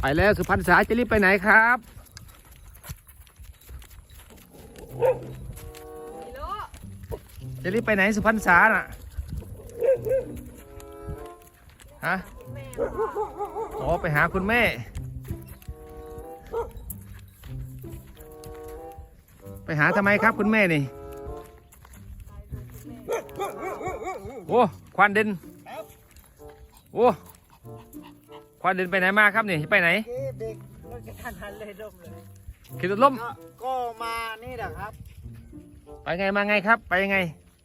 ไปแล้วสุพรรณษาจะรีบไปไหนครับจะรีบไปไหนสุพรรณษาน่ะฮะอ๋อไปหาคุณแม่ ไปหาทำไมครับคุณแม่นี่โอ้ควันเด่นโอ้ ควันเด่นไปไหนมาครับนี่ไปไหนเอ๊ะเด็กมันจะทันทันเลยล่มเลยขี่รถล้มก็ก็มานี่แหละครับ ไปไงมาไงครับ ไปยังไง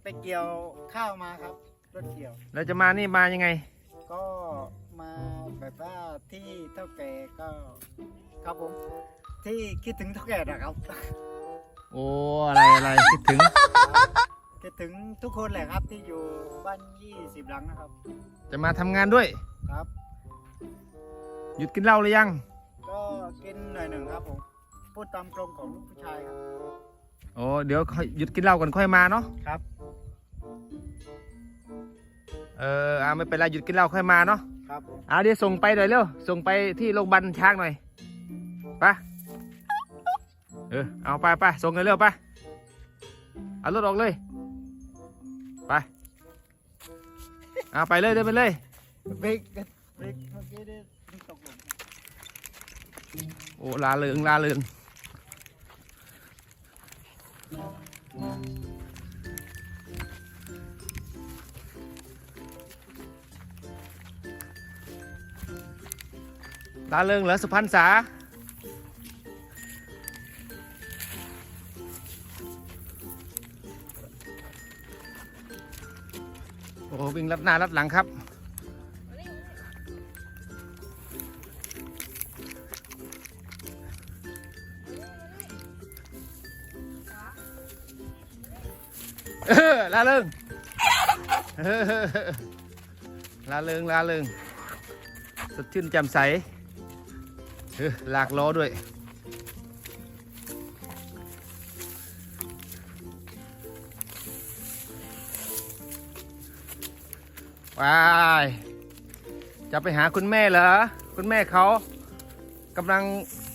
ไปเกี่ยวข้าวมาครับรถเกี่ยว แล้วจะมานี่มายังไง ก็มาแบบว่าที่เท่าแก่ก็ครับผม ที่คิดถึงเท่าแก่นะครับ โอ้อะไรอะไรคิดถึงคิดถึงทุกคนแหละครับที่อยู่บ้านยี่สิบหลังนะครับ จะมาทำงานด้วยครับ หยุดกินเหล้าหรือยัง ก็กินหน่อยหนึ่งครับผมพูดตามตรงของลูกผู้ชายครับโอ้เดี๋ยวค่อยหยุดกินเหล้าก่อนค่อยมาเนาะครับ เอออ่าไม่เป็นไรหยุดกินเหล้าค่อยมาเนาะครับผมเอาเดี๋ยวส่งไปหน่อยเร็วส่งไปที่โรงพยาบาลช้างหน่อยไปเออเอาไปไปส่งเลยเร็วไปเอารถออกเลยไปเอาไปเลยเดินไปเลย เบรกเบรกเมื่อกี้ได้ตกหลุมโอ้ลาเริงลาเริงลาเริงเหรอสุพรรณษาโอ้วิ่งลัดหน้าลัดหลังครับ ลาเริงลาเริงลาเริงสดชื่นแจ่มใสเออลากล้อด้วยไปจะไปหาคุณแม่เหรอ คุณแม่เขากำลัง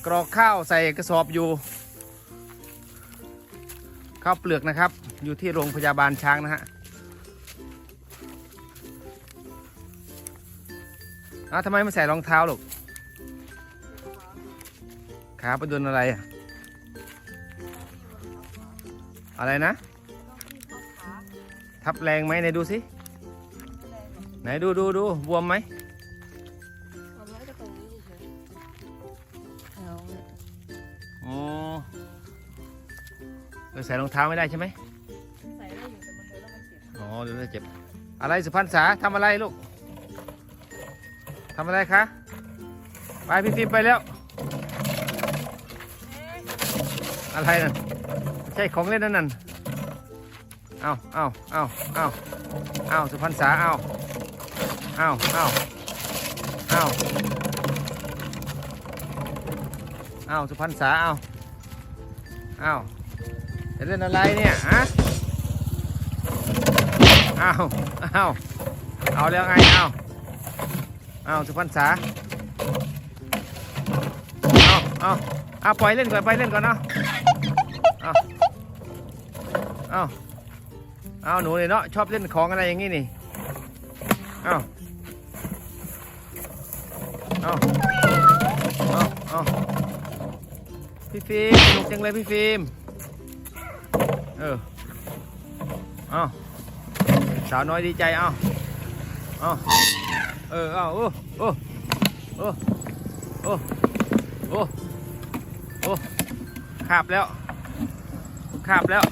กรอกข้าวใส่กระสอบอยู่ ข้าวเปลือกนะครับ อยู่ที่โรงพยาบาลช้างนะฮะอ้าวทำไมไม่ใส่รองเท้าลูกขาไปโดนอะไรอะอะไรนะ ทับแรงไหมไหนดูสิ ไหนดูดูดูบวมไหม ใส่รองเท้าไม่ได้ใช่ไหมใส่ได้อยู่แต่มันเดินแล้วมันเจ็บอ๋อเดี๋ยวจะเจ็บ อะไรสุพรรณษาทำอะไรลูกทำอะไรคะไปพี่ฟิล์มไปแล้ว อะไรนั่นไม่ใช่ของเล่นนั่นนั่นเอาเอาเอาเอาเอาสุพรรณษาเอาเอาเอาเอาเอาสุพรรณษาเอาเอา จะเล่นอะไรเนี่ยฮะเอาเอาเอาแล้วไงเอาเอาสุพรรณษาเอาเอาเอาปล่อยเล่นก่อน ปล่อยเล่นก่อนเนาะเอาเอาเอาหนูเนี่ยเนาะชอบเล่นของอะไรอย่างงี้นี่เอาเอาเอาเอาพี่ฟิล์มสนุกจังเลยพี่ฟิล์ม เออเอาสาวน้อยดีใจเอาเอาเออเอาโอ้โอ้โอ้โอ้โอ้โอ้คาบแล้วคาบแล้ว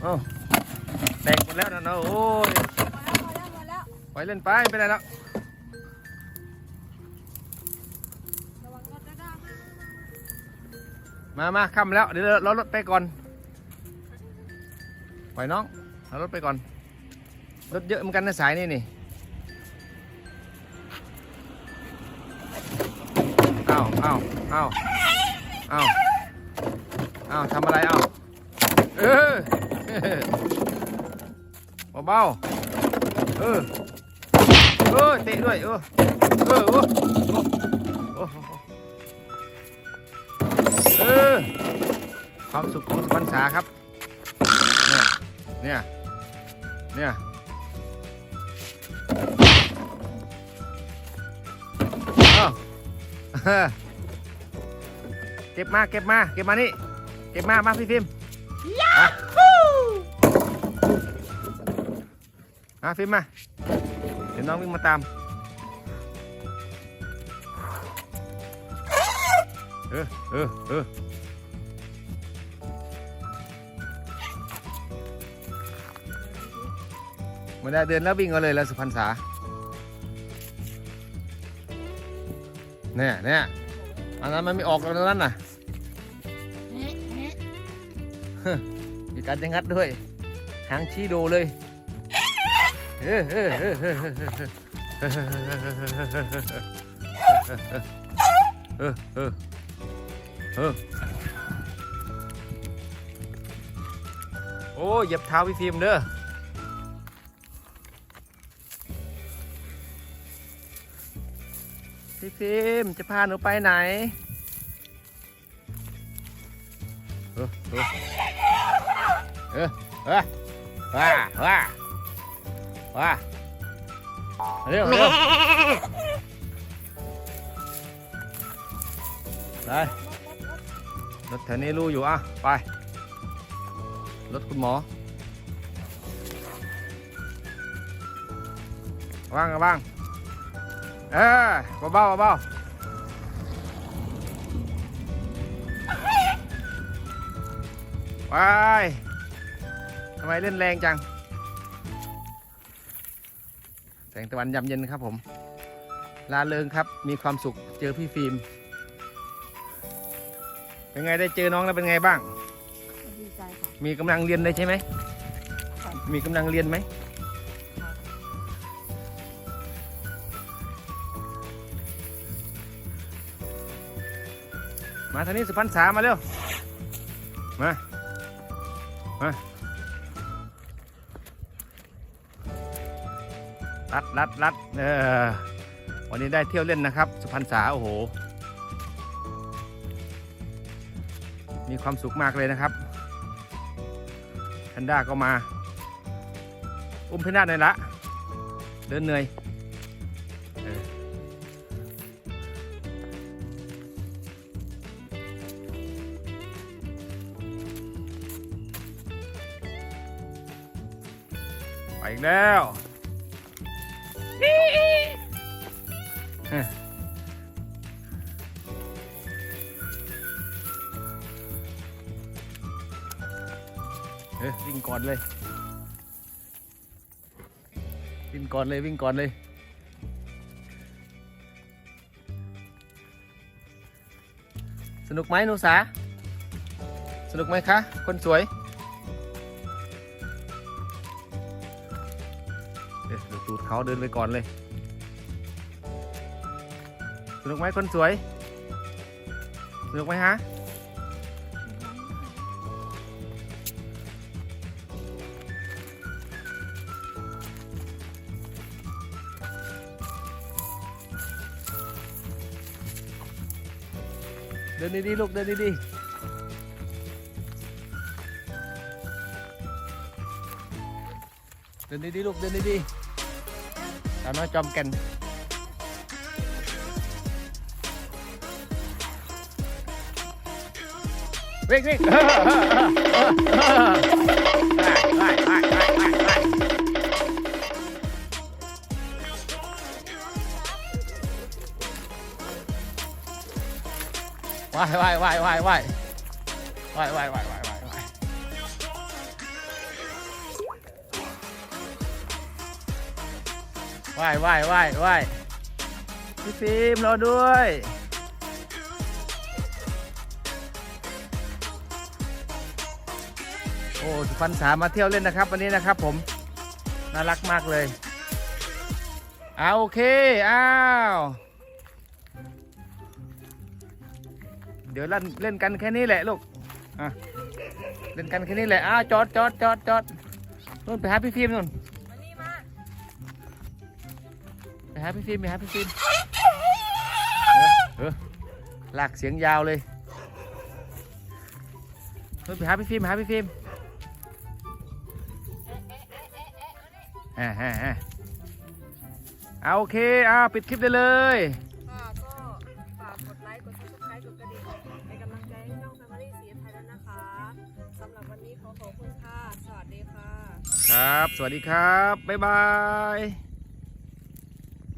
โอ้แตกหมดแล้วนะเนอะโอ้ยพอแล้วพอแล้วพอแล้วไปเล่นไปไปได้แล้ว มามาค่ำแล้ว เดี๋ยวเรารถไปก่อนปล่อยน้องเอารถไปก่อน รถเยอะเหมือนกันนะสายนี่นี่เอาเอาเอาเอาเอาทำอะไรเอาเออเบาๆเออเออเตะด้วย เออเออ ออความสุขของสุพรรณษาครับ เนี่ย เนี่ย เนี่ยอ้าวเก็บมา เก็บมา เก็บมานี่ เก็บมา มาพี่ฟิล์มมามาฟิล์มมา เดี๋ยวน้องวิ่งมาตาม ออเออเออไม่ได้เดินแล้ววิ่งเอาเลยแล้วสุพรรณษาเนี่ยเนี่ยอันนั้นมันไม่ออกแล้วตรงนั้นน่ะมีการจะงัดด้วยหางชี้โดเลยเออเออเออเออเออเออ เออเออเออเออโอ้เหยียบเท้าพี่ฟิล์มเด้อพี่ฟิล์มจะพาหนูไปไหนเออเออเออเออว้าว้าว้าเร็วเร็วไป รถแถวนี้รู้อยู่อะ ไป รถคุณหมอ ว่างกันบ้าง เออเบาๆเบาๆไปทำไมเล่นแรงจัง แสงตะวันยามเย็นครับผม ลาเริงครับ มีความสุข เจอพี่ฟิล์ม เป็นไงได้เจอน้องแล้วเป็นไงบ้าง ดีใจค่ะมีกำลังเรียนเลยใช่ไหมค่ะมีกำลังเรียนไหม มาทางนี้สุพรรณษามาเร็ว มา มา รัดรัดรัดเออวันนี้ได้เที่ยวเล่นนะครับ สุพรรณษาโอ้โห มีความสุขมากเลยนะครับแพนด้าก็มา อุ้มแพนด้าหน่อยละ เดินเหนื่อยไปอีกแล้ว เลย วิ่งก่อนเลยวิ่งก่อนเลยสนุกไหมหนูสา สนุกไหมคะ คนสวยเดี๋ยวดูตูดเขาเดินไปก่อนเลย สนุกไหมคนสวย สนุกไหมฮะ ดินดีๆลูกเดินดีๆเดินดีๆลูกเดินดีๆสาวน้อยจอมแก่นวิ่งวิ่ง ว่ายว่ายว่ายว่ายว่ายว่ายว่ายว่ายว่ายว่ายว่ายว่ายว่ายว่ายว่ายพี่ฟิล์มรอด้วยโอ้สุพรรณษามาเที่ยวเล่นนะครับวันนี้นะครับผมน่ารักมากเลยเอาโอเคอ้าว ดี๋ยวเล่นเล่นกันแค่นี้แหละลูกอะเล่นกันแค่นี้แหละอ้าวจอดจอดจอดจอดนู่นไปหาพี่ฟิล์มนู่นมานี่มาหาพี่ฟิล์มไปหาพี่ฟิล์มเออเออลากเสียงยาวเลยเฮ้ยไปหาพี่ฟิล์มไปหาพี่ฟิล์มอ่าอ่าอ่าเอาโอเคเอาปิดคลิปได้เลย ครับ สวัสดีครับ บ๊ายบาย